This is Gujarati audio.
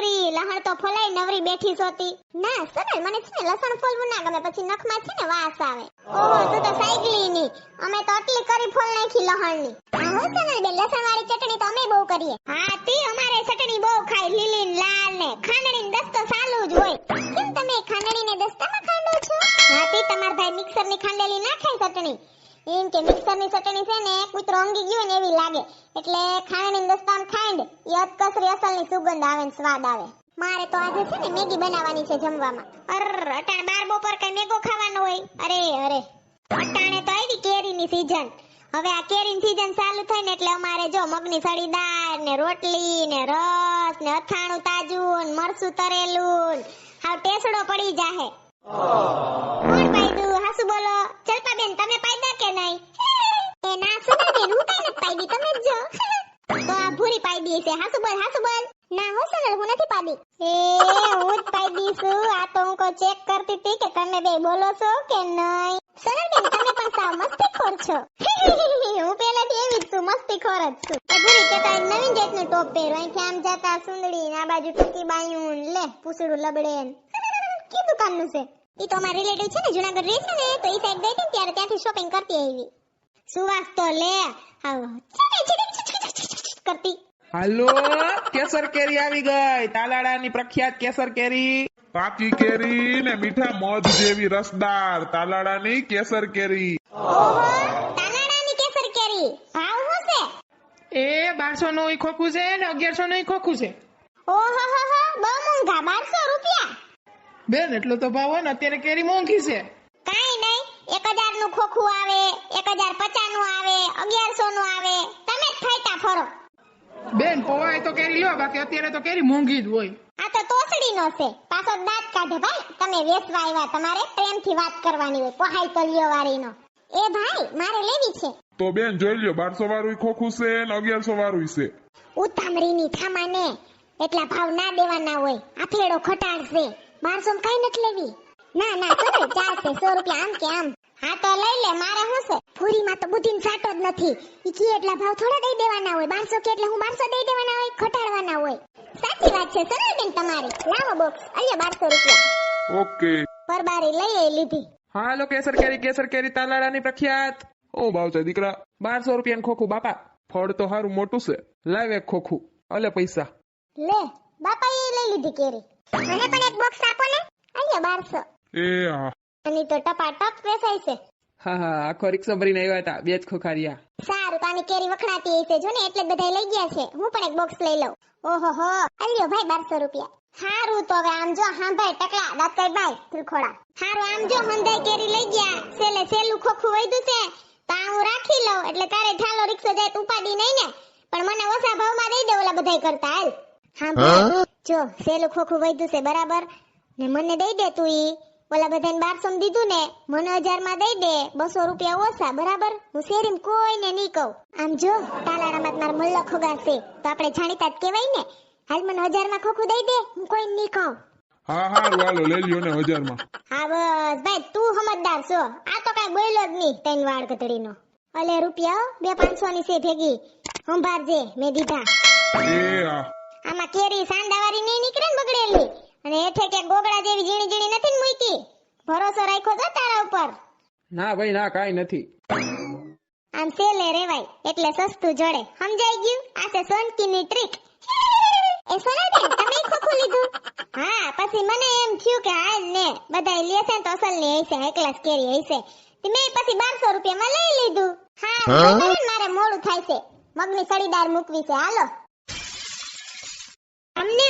ભૂરી લહણ તો ફોલાઈ નવરી બેઠી સોતી ના સોનલ મને છે ને લસણ ફોલવું ના ગમે, પછી નખમાં છે ને વાસ આવે. ઓહો, તું તો સાયકલી ની. અમે તો આટલી કરી ફોલ નાખી લહણની. હા, હો સોનલ બેન લસણ વાળી ચટણી તો અમે બહુ કરીએ. હા, તી અમારે ચટણી બહુ ખાય, લીલી ને લાલ ને. ખાંડણી ને દસ્તો ચાલુ જ હોય. કેમ તમે ખાંડણી ને દસ્તામાં ખાંડો છો? હા, તી તમાર ભાઈ મિક્સરની ખાંડેલી ના ખાય ચટણી. એમ કે મિક્સરની ચટણી છે ને, કૂતરો ઊંઘી ગયો ને એવી લાગે. એટલે ખાંડણી ને દસ્તામાં ખાંડ એ અતકસરી અસલની સુગંધ આવે ને સ્વાદ આવે. મારે તો આજે છે ને મેગી બનાવવાની છે જમવામાં. અર અટાણ બાર બપોર કઈ મેગો ખાવાનો હોય. અરે અરે. અટાણે તો આવી કેરીની સીઝન હવે આ કેરીની સીઝન ચાલુ થઈ ને એટલે અમારે જો મગની સળી દાળ ને રોટલી ને રસ ને અથાણું તાજું ને મરસું તરેલું હાવ ટેસડો પડી જાહે કોણ પાયદું હાસુ બોલો ચલપા બેન તમે પાયદા કે નહીં એ ના સુના બેન કઈ તમે જ. તો આ ભૂરી પાયદી છે. હાસુ બોલ હાસુ બોલ. ના, હો સોનલ હું નથી પાડી. એ, હું જ પાયદી છું. આ તો હું કો ચેક કરતી હતી કે તમે બે બોલો છો કે નહીં. સોનલ બેન, તમે પણ સાવ મસ્તીખોર છો. હું પહેલાથી એવી જ છું, મસ્તીખોર જ છું. એ ભૂરી કે તો આજ નવીન જાતનું ટોપ પહેરો અહીંથી આમ જતા સુંદડી, ના બાજુ ટૂંકી બાયું લે પૂસડું લબડે ને. કી દુકાનનું છે? ઈ તો અમારા રિલેટિવ છે ને, જુનાગઢ રહે છે ને. તો ઈ સાઈડ ગઈ હતી ત્યારે ત્યાંથી શોપિંગ કરતી આવી. સુવાસ તો લે. કરતી હાલો કેસર કેરી આવી ગઈ તાલાડાની પ્રખ્યાત કેસર કેરી પાકી કેરી ને મીઠા મધ જેવી રસદાર તાલાડાની કેસર કેરી તાલાડાની કેસર કેરી ભાવ શું એ બારસો નું ખોખું છે ને અગિયારસો નું ખોખું છે ઓહો બહુ મોંઘા બારસો રૂપિયા બેન એટલો તો ભાવ હોય ને અત્યારે કેરી મોંઘી છે 1000 નું ખોખું આવે 1050 નું આવે 1100 નું આવે. તમે જ ફાઈટા ફરો. બેન પોવાય તો કેરી લ્યો બાકી અત્યારે તો કેરી મોંઘી જ હોય. આ તો તોસડી નો છે. પાછો દાંત કાઢે ભાઈ. તમે વેસવા આવ્યા તમારે પ્રેમથી વાત કરવાની હોય. પોહાય તો લ્યો વારીનો એ ભાઈ મારે લેવી છે. તો બેન જોઈ લ્યો 1200 વાળું ખોખું છે ને 1100 વાળું છે. ઉતામરીની થામાને એટલા ભાવ ના દેવાના હોય. આફેડો ખટાડ છે બારસો કઈ નથી લેવી. ના ના ચાલશે. સો રૂપિયા આમ કે આમ. હા તો લઈ લે મારે શું છે? ફૂરીમાં તો બુદ્ધિનો સાટો જ નથી. ઈ કી એટલા ભાવ થોડા દઈ દેવાના હોય 1200 કે એટલે હું 1200 દઈ દેવાના હોય ઘટાડવાના હોય. સાચી વાત છે સરળ તમારી. લાવો બોક્સ અલ્યો 1200 રૂપિયા. ઓકે. પરબારી લઈ આવી લીધી. હાલો કેસર કેરી કેસર કેરી તાલાડાની પ્રખ્યાત. ઓ ભાવ છે દીકરા. બારસો રૂપિયાનું ખોખું બાપા. ફળ તો હારું મોટું છે. લાવ એક ખોખું. અલે પૈસા. લે બાપા એ લઈ લીધી કેરી. મને પણ એક બોક્સ આપો ને. અહીંયા 1200 એ હા. આની તો ટપાટપ વેચાય છે. હા હા આખો રિક્ષા ભરીને આવ્યા હતા બે જ ખોખારિયા. સારું તો આની કેરી વખણાતી હશે જો ને એટલે બધા લઈ ગયા છે. હું પણ એક બોક્સ લઈ લઉં. ઓહો હો અલ્યો ભાઈ બારસો રૂપિયા. હારું તો હવે આમ જો હા ભાઈ ટકલા દાતકાઈ ભાઈ ત્રિખોડા હારું આમ જો હંધાઈ કેરી લઈ ગયા. સેલે સેલું ખોખું વૈધું છે. તો આ હું રાખી લઉં એટલે તારે ઠાલો રિક્ષો જાય તું ઉપાડી નહીં ને. પણ મને ઓછા ભાવમાં દઈ દે ઓલા બધાય કરતા હાલ. હા? ભાઈ જો સેલું ખોખું વૈધું છે બરાબર. ને મને દઈ દે તું ઈ. ઓલા બધાને બારસો માં દીધું ને મને હજારમાં દઈ દે બસો રૂપિયા ઓછા બરાબર? હું શેરીમ કોઈને નહીં કહું. આમ જો તાલાડામાં મારા મલ્લો ખોગા છે. તો આપણે જાણીતા જ કહેવાય ને હાલ મને હજારમાં ખોખું દઈ દે હું કોઈને નહીં કહું. હા હા વાલો લઈ લ્યો ને હજારમાં. હા બસ ભાઈ તું સમજદાર છો. આ તો કઈ બોલ્યો જ નહીં તૈન વાળ કતડીનો અલે રૂપિયા બે પાંચસો ની છે ભેગી. સંભાળજે મેં દીધા. આમાં કેરી સાંડાવાળી નહીં નીકળે ને બગડેલી. અને હેઠે કે ગોગડા જેવી ઝીણી ઝીણી ને ભરોસો રાખ્યો છે તારા ઉપર? ના ભાઈ ના કાંઈ નથી. આમ સેલે રેવાય એટલે સસ્તું જડે. સમજાઈ ગયું? આ છે સોનકીની ટ્રીક એ સોનાબેન તમે ખોખું લીધું? હા પછી મને એમ થયું કે હાલ ને બધાય લેશે તો અસલની હશે એકલાસ કેરી હશે. મેં પછી બારસો રૂપિયામાં લઈ લીધું. હા મારે મોડું થાય છે. મગની સળીદાર મૂકવી છે. હાલો. અમારો